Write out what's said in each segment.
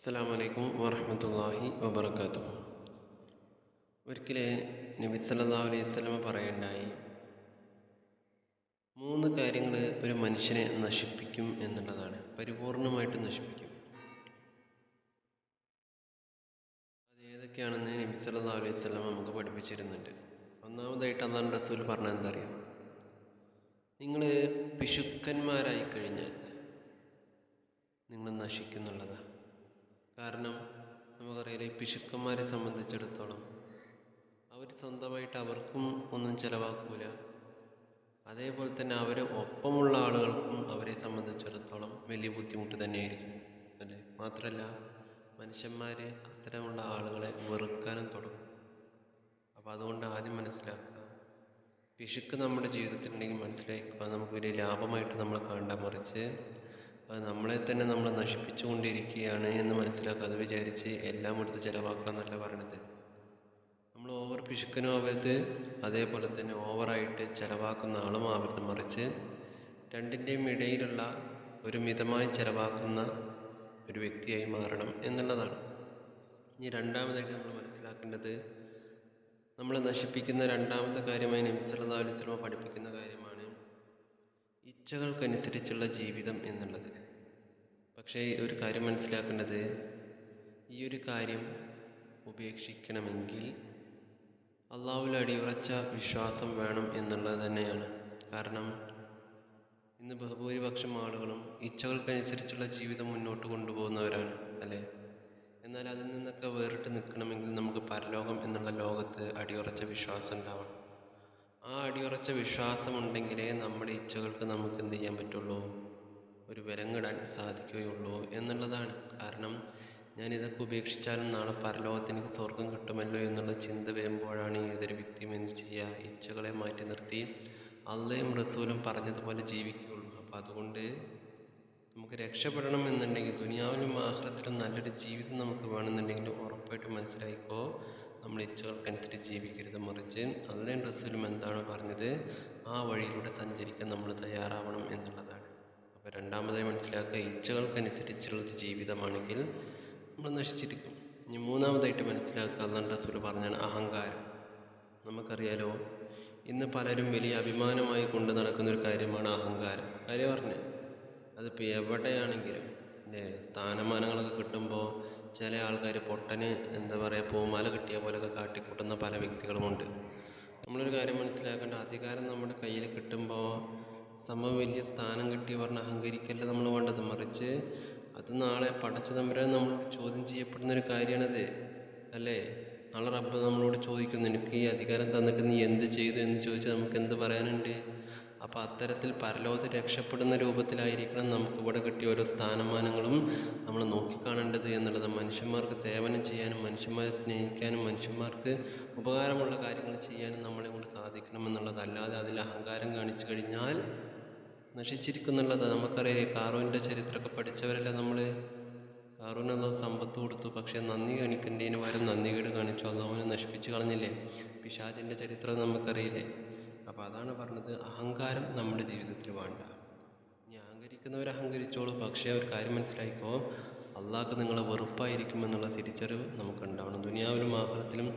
അസ്സാം വലൈക്കും വാഹമത്തല്ലാഹി വബർക്കാത്തു ഒരിക്കലെ നബി സല്ലല്ലാഹു അലൈഹി വസല്ലമ പറയുണ്ടായി മൂന്ന് കാര്യങ്ങൾ ഒരു മനുഷ്യനെ നശിപ്പിക്കും എന്നുള്ളതാണ് പരിപൂർണമായിട്ട് നശിപ്പിക്കും. അത് ഏതൊക്കെയാണെന്ന് നബി അലൈഹി വസല്ലമ നമുക്ക് പഠിപ്പിച്ചിരുന്നുണ്ട്. ഒന്നാമതായിട്ട് അള്ളാഹു റസൂൽ പറഞ്ഞ എന്താ അറിയാം നിങ്ങൾ പിശുക്കന്മാരായി കഴിഞ്ഞാൽ നിങ്ങൾ നശിക്കുന്നുള്ളതാണ് കാരണം നമുക്കറിയാലോ ഈ പിശുക്കന്മാരെ സംബന്ധിച്ചിടത്തോളം അവർ സ്വന്തമായിട്ട് അവർക്കും ഒന്നും ചിലവാക്കൂല. അതേപോലെ തന്നെ അവരെ ഒപ്പമുള്ള ആളുകൾക്കും അവരെ സംബന്ധിച്ചിടത്തോളം വലിയ ബുദ്ധിമുട്ട് തന്നെയായിരിക്കും. അല്ലേ? മാത്രമല്ല മനുഷ്യന്മാരെ അത്തരമുള്ള ആളുകളെ വെറുക്കാനും തുടങ്ങും. അപ്പോൾ അതുകൊണ്ട് ആദ്യം മനസ്സിലാക്കുക പിശുക്ക് നമ്മുടെ ജീവിതത്തിലുണ്ടെങ്കിൽ മനസ്സിലാക്കുക. നമുക്ക് വലിയ ലാഭമായിട്ട് നമ്മൾ കാണണ്ട. മറിച്ച് അത് നമ്മളെ തന്നെ നമ്മൾ നശിപ്പിച്ചുകൊണ്ടിരിക്കുകയാണ് എന്ന് മനസ്സിലാക്കുക. അത് വിചാരിച്ച് എല്ലാം എടുത്ത് ചിലവാക്കുക എന്നല്ല പറയണത്. നമ്മൾ ഓവർ പിശുക്കനും ആവരുത്. അതേപോലെ തന്നെ ഓവറായിട്ട് ചിലവാക്കുന്ന ആളും ആവരുത്. മറിച്ച് രണ്ടിന്റെയും ഇടയിലുള്ള ഒരു മിതമായി ചിലവാക്കുന്ന ഒരു വ്യക്തിയായി മാറണം എന്നുള്ളതാണ്. ഇനി രണ്ടാമതായിട്ട് നമ്മൾ മനസ്സിലാക്കേണ്ടത് നമ്മൾ നശിപ്പിക്കുന്ന രണ്ടാമത്തെ കാര്യമായി നബി സല്ലല്ലാഹു അലൈഹി വസല്ലം പഠിപ്പിക്കുന്ന കാര്യമാണ് ഇച്ഛകൾക്കനുസരിച്ചുള്ള ജീവിതം എന്നുള്ളത്. പക്ഷേ ഒരു കാര്യം മനസ്സിലാക്കേണ്ടത് ഈ ഒരു കാര്യം ഉപേക്ഷിക്കണമെങ്കിൽ അള്ളാഹുവിൽ അടിയുറച്ച വിശ്വാസം വേണം എന്നുള്ളത് തന്നെയാണ്. കാരണം ഇന്ന് ബഹുഭൂരിപക്ഷം ആളുകളും ഇച്ഛകൾക്കനുസരിച്ചുള്ള ജീവിതം മുന്നോട്ട് കൊണ്ടുപോകുന്നവരാണ് അല്ലേ? എന്നാൽ അതിൽ നിന്നൊക്കെ വേറിട്ട് നിൽക്കണമെങ്കിൽ നമുക്ക് പരലോകം എന്നുള്ള ലോകത്ത് അടിയുറച്ച വിശ്വാസം ഉണ്ടാവണം. ആ അടിയുറച്ച വിശ്വാസം ഉണ്ടെങ്കിലേ നമ്മുടെ ഇച്ഛകൾക്ക് നമുക്ക് എന്ത് ചെയ്യാൻ പറ്റുള്ളൂ? ഒരു വിലങ്ങിടാൻ സാധിക്കുകയുള്ളൂ എന്നുള്ളതാണ്. കാരണം ഞാൻ ഇതൊക്കെ ഉപേക്ഷിച്ചാലും നാളെ പരലോകത്ത് എനിക്ക് സ്വർഗം കിട്ടുമല്ലോ എന്നുള്ള ചിന്ത വരുമ്പോഴാണ് ഏതൊരു വ്യക്തിയും എന്ത് ചെയ്യുക? ഇച്ഛകളെ മാറ്റി നിർത്തി അള്ളയും റസൂലും പറഞ്ഞതുപോലെ ജീവിക്കുകയുള്ളൂ. അപ്പോൾ അതുകൊണ്ട് നമുക്ക് രക്ഷപ്പെടണം എന്നുണ്ടെങ്കിൽ ദുനിയാവിലും ആഹ്ലത്തിലും നല്ലൊരു ജീവിതം നമുക്ക് വേണമെന്നുണ്ടെങ്കിൽ ഉറപ്പായിട്ട് മനസ്സിലായിക്കോ നമ്മൾ ഇച്ഛകൾക്കനുസരിച്ച് ജീവിക്കരുത്. മറിച്ച് അള്ളയും റസൂലും എന്താണോ പറഞ്ഞത്? ആ വഴിയിലൂടെ സഞ്ചരിക്കാൻ നമ്മൾ തയ്യാറാവണം എന്നുള്ളതാണ്. രണ്ടാമതായി മനസ്സിലാക്കുക ഇച്ഛകൾക്കനുസരിച്ചുള്ളൊരു ജീവിതമാണെങ്കിൽ നമ്മൾ നശിച്ചിരിക്കും. ഇനി മൂന്നാമതായിട്ട് മനസ്സിലാക്കുക അള്ളാൻ റസൂൽ പറഞ്ഞാണ് അഹങ്കാരം. നമുക്കറിയാലോ ഇന്ന് പലരും വലിയ അഭിമാനമായി കൊണ്ട് നടക്കുന്ന ഒരു കാര്യമാണ് അഹങ്കാരം. കാര്യം പറഞ്ഞ്? അതിപ്പോൾ എവിടെയാണെങ്കിലും അല്ലേ? സ്ഥാനമാനങ്ങളൊക്കെ കിട്ടുമ്പോൾ ചില ആൾക്കാർ പൊട്ടന് എന്താ പറയുക പൂമാല കിട്ടിയ പോലെയൊക്കെ കാട്ടിക്കൂട്ടുന്ന പല വ്യക്തികളുമുണ്ട്. നമ്മളൊരു കാര്യം മനസ്സിലാക്കേണ്ട അധികാരം നമ്മുടെ കയ്യിൽ കിട്ടുമ്പോൾ സംഭവം വലിയ സ്ഥാനം കിട്ടി പറഞ്ഞ് അഹങ്കരിക്കല്ല നമ്മൾ വേണ്ടത്? മറിച്ച് അത് നാളെ പടച്ചു തമ്പുരാൻ നമ്മളോട് ചോദ്യം ചെയ്യപ്പെടുന്ന ഒരു കാര്യമാണത്. അല്ലേ? നാളെ റബ്ബ് നമ്മളോട് ചോദിക്കുന്നു നിനക്ക് ഈ അധികാരം തന്നിട്ട് നീ എന്ത് ചെയ്തു? എന്ന് ചോദിച്ചാൽ നമുക്ക് എന്ത് പറയാനുണ്ട്? അപ്പോൾ അത്തരത്തിൽ പരലോകത്ത് രക്ഷപ്പെടുന്ന രൂപത്തിലായിരിക്കണം നമുക്ക് ഇവിടെ കിട്ടിയ ഓരോ സ്ഥാനമാനങ്ങളും നമ്മൾ നോക്കിക്കാണേണ്ടത് എന്നുള്ളത്. മനുഷ്യന്മാർക്ക് സേവനം ചെയ്യാനും മനുഷ്യന്മാരെ സ്നേഹിക്കാനും മനുഷ്യന്മാർക്ക് ഉപകാരമുള്ള കാര്യങ്ങൾ ചെയ്യാനും നമ്മളെ കൊണ്ട് സാധിക്കണം അല്ലാതെ അതിൽ അഹങ്കാരം കാണിച്ചു കഴിഞ്ഞാൽ നശിച്ചിരിക്കുന്നുള്ളത്. നമുക്കറിയാം കാറൂന്റെ ചരിത്രമൊക്കെ പഠിച്ചവരല്ലേ നമ്മൾ കാറൂന് സമ്പത്ത് കൊടുത്തു. പക്ഷേ നന്ദി കാണിക്കേണ്ടതിന് പകരം നന്ദികേട് കാണിച്ചു. അള്ളാഹുവിനെ നശിപ്പിച്ച് കളഞ്ഞില്ലേ? പിശാചിന്റെ ചരിത്രം നമുക്കറിയില്ലേ? അപ്പോൾ അതാണ് പറഞ്ഞത് അഹങ്കാരം നമ്മുടെ ജീവിതത്തിൽ വേണ്ട. ഇനി അഹങ്കരിക്കുന്നവർ അഹങ്കരിച്ചോളൂ പക്ഷേ ഒരു കാര്യം മനസ്സിലായിക്കോ? അള്ളാഹ്ക്ക് നിങ്ങളെ വെറുപ്പായിരിക്കുമെന്നുള്ള തിരിച്ചറിവ് നമുക്കുണ്ടാവണം. ദുനിയാവിലും ആഹാരത്തിലും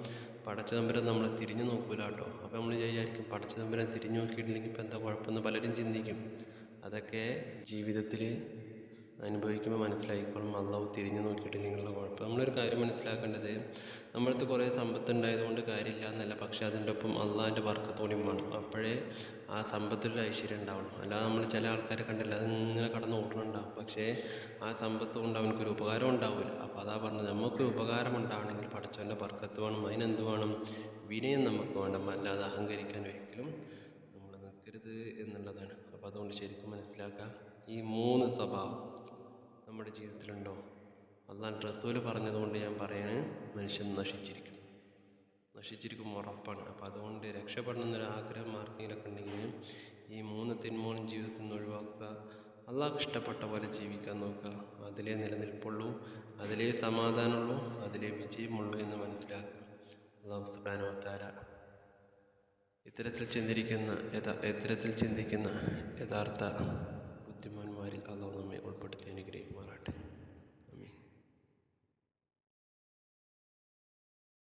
പടച്ചതമ്പരം നമ്മൾ തിരിഞ്ഞു നോക്കൂല കേട്ടോ അപ്പോൾ നമ്മൾ വിചാരിക്കും പടച്ചതമ്പരം തിരിഞ്ഞു നോക്കിയിട്ടില്ലെങ്കിൽ ഇപ്പം എന്താ കുഴപ്പമെന്ന് പലരും ചിന്തിക്കും. അതൊക്കെ ജീവിതത്തിൽ അനുഭവിക്കുമ്പോൾ മനസ്സിലായിക്കോളും. അള്ളാഹു തിരിഞ്ഞു നോക്കിയിട്ടില്ലെങ്കിലുള്ള കുഴപ്പം. നമ്മളൊരു കാര്യം മനസ്സിലാക്കേണ്ടത് നമ്മളടുത്ത് കുറേ സമ്പത്ത് ഉണ്ടായതുകൊണ്ട് കാര്യമില്ല എന്നല്ല. പക്ഷേ അതിന്റെ ഒപ്പം അള്ളാഹിന്റെ വർക്കത്തോടെയും വേണം. അപ്പോഴേ ആ സമ്പത്തിലൊരു ഐശ്വര്യം ഉണ്ടാവുള്ളൂ. അല്ലാതെ നമ്മൾ ചില ആൾക്കാരെ കണ്ടില്ല അതിങ്ങനെ കടന്ന് ഓടുന്നുണ്ടാവും. പക്ഷേ ആ സമ്പത്ത് കൊണ്ട് അവനക്കൊരു ഉപകാരം ഉണ്ടാവില്ല. അപ്പോൾ അതാ പറഞ്ഞത് നമുക്ക് ഉപകാരം ഉണ്ടാവണമെങ്കിൽ പഠിച്ചവന്റെ വർക്കത്ത് വേണം അതിനെന്ത് വേണം? വിനയം നമുക്ക് വേണം. അല്ലാതെ അഹങ്കരിക്കാൻ ഒരിക്കലും നമ്മൾ നിൽക്കരുത് എന്നുള്ളതാണ്. അപ്പോൾ അതുകൊണ്ട് ശരിക്കും മനസ്സിലാക്കുക ഈ മൂന്ന് സ്വഭാവം നമ്മുടെ ജീവിതത്തിലുണ്ടോ? അള്ളാൻ റസൂൽ പറഞ്ഞതുകൊണ്ട് ഞാൻ പറയാണ് മനുഷ്യൻ നശിച്ചിരിക്കും. നശിച്ചിരിക്കും ഉറപ്പാണ്. അപ്പോൾ അതുകൊണ്ട് രക്ഷപ്പെടണം എന്നൊരു ആഗ്രഹം ആർക്കെങ്കിലൊക്കെ ഉണ്ടെങ്കിൽ ഈ മൂന്ന് തിന്മോളം ജീവിതത്തിൽ നിന്ന് ഒഴിവാക്കുക. അള്ളാഹ് ഇഷ്ടപ്പെട്ട പോലെ ജീവിക്കാൻ നോക്കുക. അതിലേ നിലനിൽപ്പുള്ളൂ അതിലേ സമാധാനമുള്ളൂ അതിലേ വിജയമുള്ളൂ എന്ന് മനസ്സിലാക്കുക. അള്ളാഹു സുബാനോത്താര ഇത്തരത്തിൽ ചിന്തിരിക്കുന്ന യഥാ ഇത്തരത്തിൽ ചിന്തിക്കുന്ന യഥാർത്ഥ